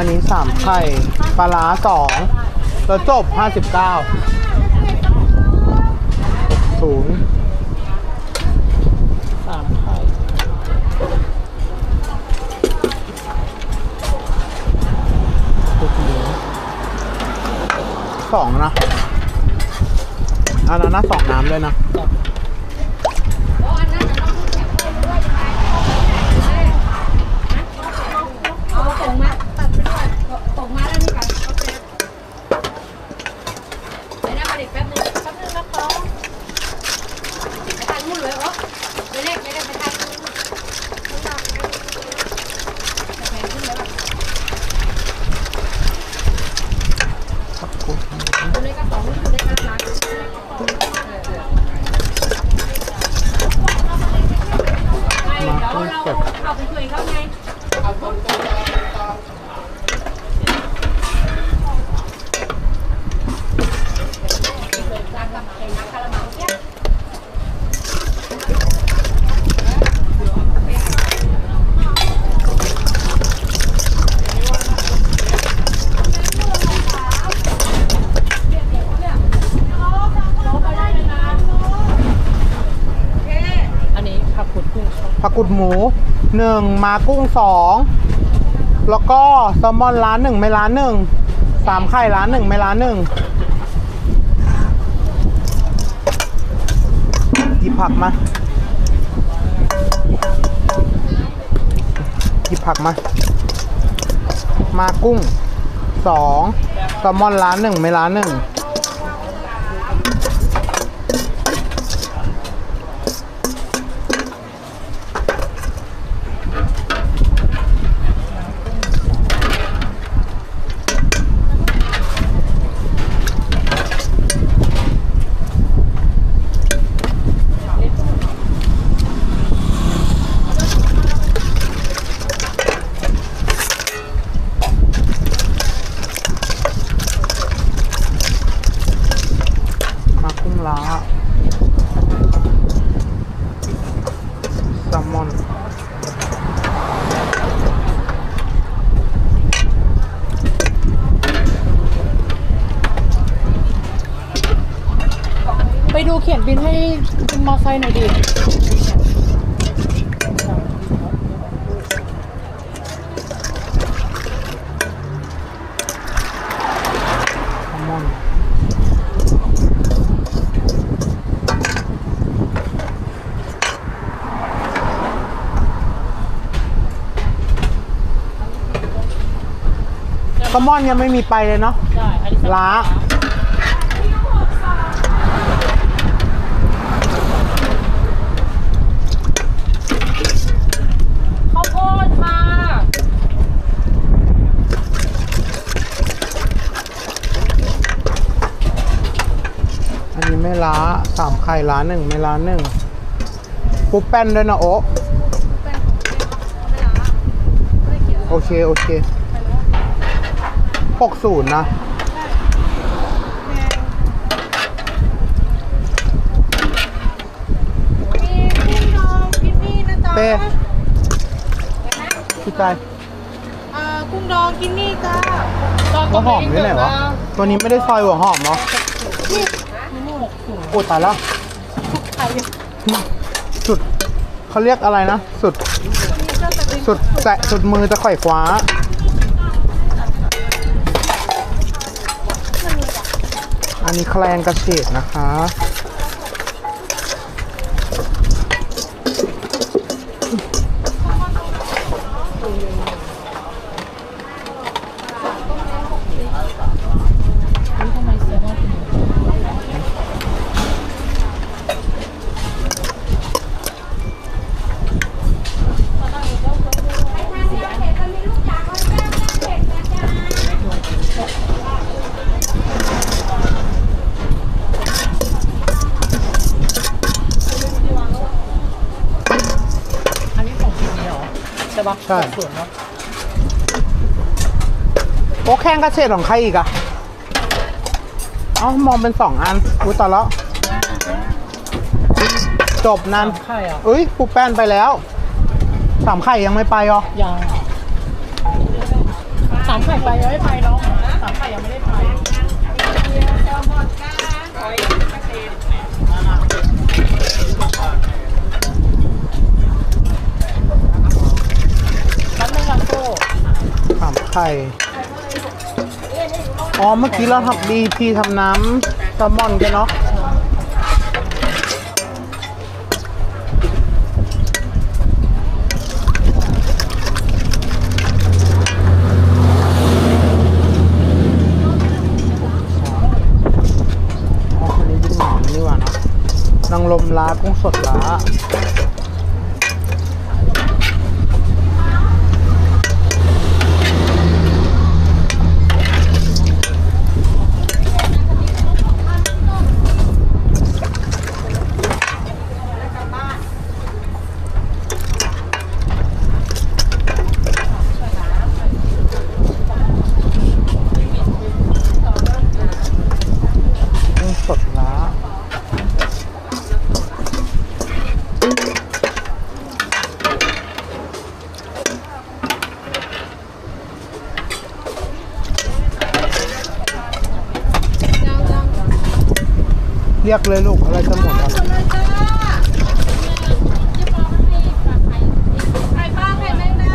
อันนี้สามไข่ปลาร้าสองแล้วจบห้าสิบเก้าศูนย์สามไข่สองนะอันนั้นนะสองน้ำด้วยนะ เอาส่งมาตัดไปด้วยส่งมาแล้วนี่ค่ะโอเคเดี๋ยวนะมาดิแป๊บนึงแป๊บนึงนะคะไปทานมุ่นเลยเหรอไม่เล็กไม่ได้ไปทานมุ่นแพงขึ้นแล้วแบบอยู่ในกระป๋องอยู่ในกระถางไม่เดี๋ยวเราเอาไปช่วยเขาไง อันนี้ผักขุดกุ้งครับ ผักกุ ดหมูหนึ่งมากุ้งสองแล้วก็แซลมอนร้านหนึ่งไม่ร้านหนึ่งสามไข่ร้านหนึ่งไม่ร้านหนึ่งหยิบผักมาหยิบผักมา มากุ้งสองแซลมอนร้านหนึ่งไม่ร้านหนึ่ง ล้าแซลมอนไปดูเขียนบินให้บินมอไซค์หน่อยดิ แซลมอนยังไม่มีไปเลยเนาะได้อันนี้ล้า ข้าวโพดค่ะอันนี้ไม่ล้าสามไข่ล้าหนึ่งไม่ล้าหนึ่งปูแป้นด้วยนะโอะโอเค โอเค หกศูนย์นะมีกุ้งดองกินนี่นะจ๊ะเป้พี่ใจอ่ากุ้งดองกินนี่จ้าหัวหอมนี่ไหนวะ ตัวนี้ไม่ได้ซอยหัวหอมเนาะโอ้ตายแล้วสุดเขาเรียกอะไรนะ สุด สุดแตะสุดมือจะข่อยคว้า อันนี้แคลงกระเฉดนะคะ ช่ปะใช่ ส่วนเนาะโอ้แข้งกระเฉดของใครอีกอะเอ้ามองเป็นสองอันอุ้ยตายแล้วจบนั้นสามไข่อะเอ้ยปูแป้นไปแล้วสามไข่ยังไม่ไปเหรอยังสามไข่ข่ไปยังไม่ไปเนาะสามไข่ยังไม่ได้ไปแป๊บนึงนะโก้ สาม ไข่ อ๋อ เมื่อกี้เราทำบีพีทำน้ำแซลมอนกันเนาะอ๋อคนนี้เป็นหนนี่ว่าเนาะนางลมล้ากุ้งสดล้า กุ้งสดล้า เรียกเลยลูกอะไรจะหมดอะไข่ปลาไข่แมงดา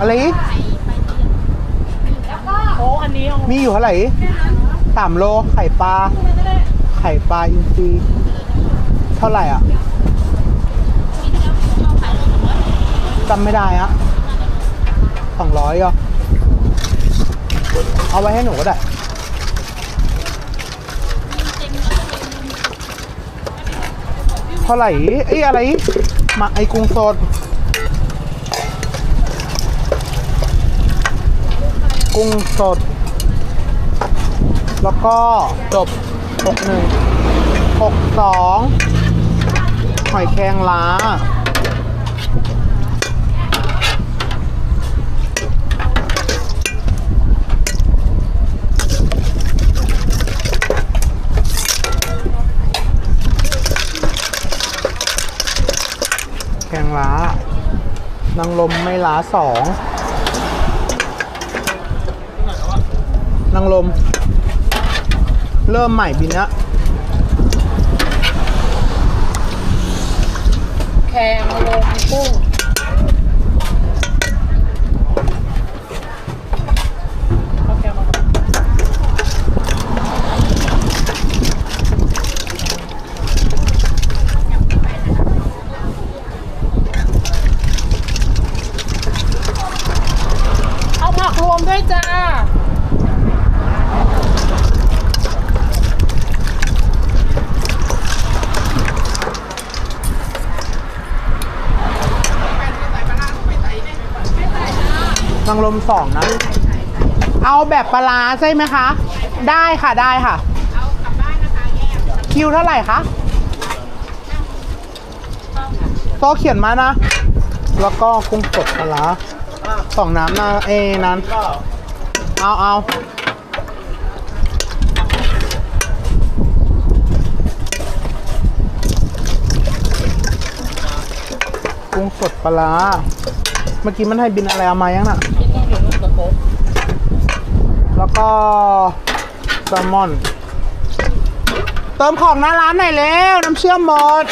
อะไรอีกแล้วก็โอ้อันนี้เอามีอยู่เท่าไหร่อีกสามโลไข่ปลา ไข่ปลาอินทรีเท่าไหร่อะจำไม่ได้อะสองร้อยอะเอาไว้ให้หนูก็ได้ เท่าไหร่ไอ้อะไรมาไอกุ้งสดกุ้งสด แล้วก็จบหกหนึ่งหกสองหอยแครงล้า แกงล้านางลมไม่ล้าสองนางลม เริ่มใหม่บินละแคงลงกุ้งเอาแคงมาก่อนเอาผักรวมด้วยจ้า นางลมสองนะ เอาแบบปลาร้าใช่ไหมคะ ได้ค่ะได้ค่ะเอากลับบ้านนะคะคิวเท่าไหร่คะโต๊ะเขียนมานะ แล้วก็กุ้งสดปลาร้าสองน้ำนะเอนั้น เอาเอากุ้งสดปลาร้าเมื่อกี้มันให้บินอะไรเอามายังน่ะ ที่ต้องอยู่นู่นกับโต๊ะ แล้ว ก็แซลมอน เติมของหน้าร้านหน่อยเร็ว น้ำเชื่อมหมด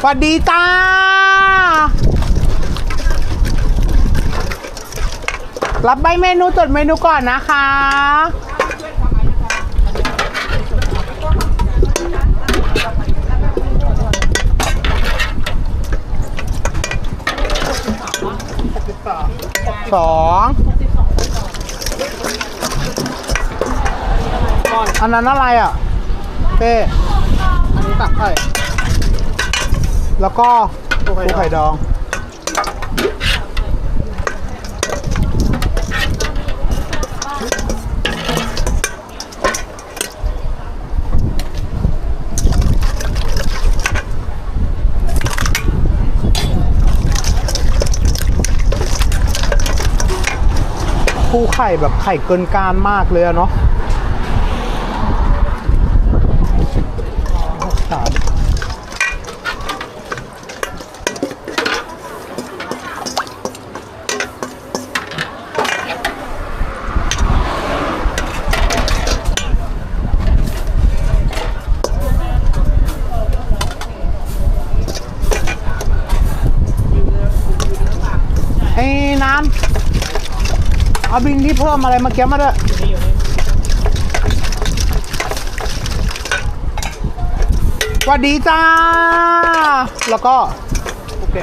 สวัสดีจ้า รับใบเมนูจดเมนูก่อนนะคะ สองอันนั้นอะไรอะเป้อันนี้ตักไข่แล้วก็ปูไข่ดอง ปูไข่แบบไข่เกินการมากเลยเนาะหกสาม เอาบินที่เพิ่มอะไรมาแกี้มาด้วยสวัสดีจ้า แล้วก็โอเค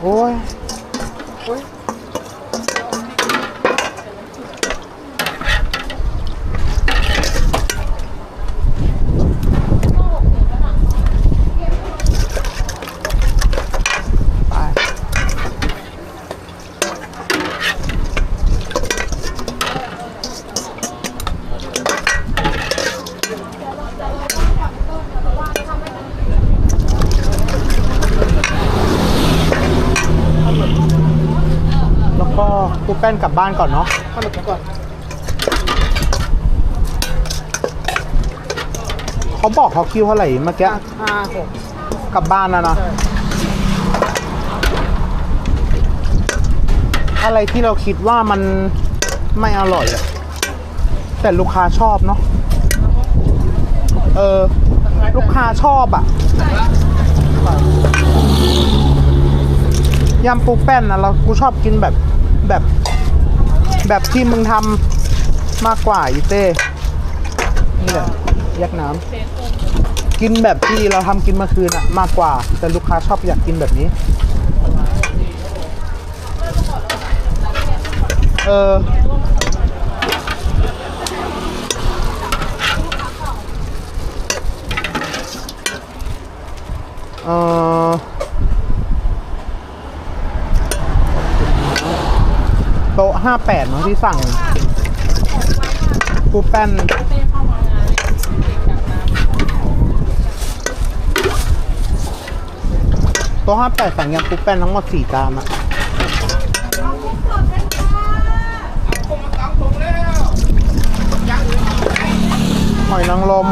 โอ้ยไป แล้ว ก็กูแป้นกลับบ้านก่อนเนาะขนมก่อนเขาบอกเขาคิวเท่าไหร่เมื่อกี้ห้าหกกลับบ้านนะนะอะไรที่เราคิดว่ามันไม่อร่อยอะแต่ลูกค้าชอบเนาะเออ ลูกค้าชอบอะยำปูแป้นนะเรากูชอบกินแบบแบบ แบบที่มึงทำมากกว่าอีเต้นี่แหละแยกน้ำกินแบบที่เราทำกินเมื่อคืนอะมากกว่า แต่ลูกค้าชอบอยากกินแบบนี้ เออเออ โต๊ะห้าแปดเนาะที่สั่งปูแป้นโต๊ะห้าแปดสั่งยำปูแป้นทั้งหมดสี่จานอะหอยนางรม